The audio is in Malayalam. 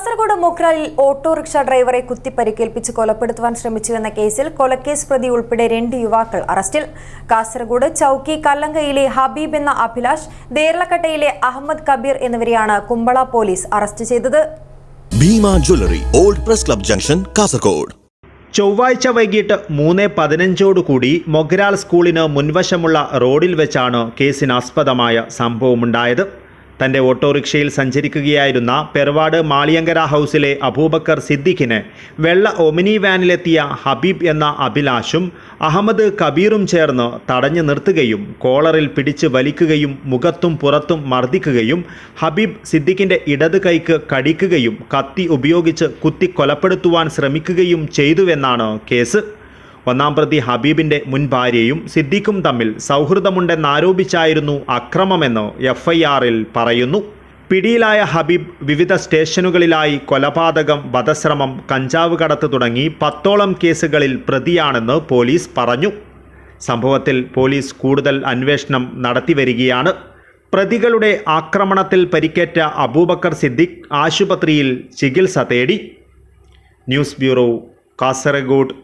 കാസർഗോഡ് മൊക്രാലിൽ ഓട്ടോറിക്ഷ ഡ്രൈവറെ കുത്തി പരിക്കേൽപ്പിച്ച് കൊലപ്പെടുത്തുവാൻ ശ്രമിച്ചുവെന്ന കേസിൽ കൊലക്കേസ് പ്രതി ഉൾപ്പെടെ രണ്ട് യുവാക്കൾ അറസ്റ്റിൽ. കാസർഗോഡ് ചൌക്കി കല്ലങ്കയിലെ ഹബീബ് എന്ന അഭിലാഷ് ദേർലക്കട്ടയിലെ അഹമ്മദ് കബീർ എന്നിവരെയാണ് കുമ്പള പോലീസ് അറസ്റ്റ് ചെയ്തത്. Bhima jewellery old press club junction Kasaragod. ചൊവ്വാഴ്ച വൈകിട്ട് മൂന്ന് പതിനഞ്ചോടുകൂടി മൊഗ്രാൽ സ്കൂളിന് മുൻവശമുള്ള റോഡിൽ വെച്ചാണ് കേസിനാസ്പദമായ സംഭവമുണ്ടായത്. തന്റെ ഓട്ടോറിക്ഷയിൽ സഞ്ചരിക്കുകയായിരുന്ന പെർവാട് മാളിയങ്കര ഹൗസിലെ അബൂബക്കർ സിദ്ദിഖിന് വെള്ള ഒമിനി വാനിലെത്തിയ ഹബീബ് എന്ന അഭിലാഷും അഹമ്മദ് കബീറും ചേർന്ന് തടഞ്ഞു നിർത്തുകയും കോളറിൽ പിടിച്ച് വലിക്കുകയും മുഖത്തും പുറത്തും മർദ്ദിക്കുകയും ഹബീബ് സിദ്ദിഖിന്റെ ഇടത് കൈക്ക് കടിക്കുകയും കത്തി ഉപയോഗിച്ച് കുത്തി കൊലപ്പെടുത്തുവാൻ ശ്രമിക്കുകയും ചെയ്തുവെന്നാണ് കേസ്. ഒന്നാം പ്രതി ഹബീബിന്റെ മുൻ ഭാര്യയും സിദ്ദീഖും തമ്മിൽ സൗഹൃദമുണ്ടെന്നാരോപിച്ചായിരുന്നു അക്രമമെന്ന് എഫ് ഐ ആറിൽ പറയുന്നു. പിടിയിലായ ഹബീബ് വിവിധ സ്റ്റേഷനുകളിലായി കൊലപാതകം വധശ്രമം കഞ്ചാവ് കടത്ത് തുടങ്ങി പത്തോളം കേസുകളിൽ പ്രതിയാണെന്ന് പോലീസ് പറഞ്ഞു. സംഭവത്തിൽ പോലീസ് കൂടുതൽ അന്വേഷണം നടത്തിവരികയാണ് പ്രതികളുടെ ആക്രമണത്തിൽ പരിക്കേറ്റ അബൂബക്കർ സിദ്ദിഖ് ആശുപത്രിയിൽ ചികിത്സ തേടി. News bureau Kasaragod.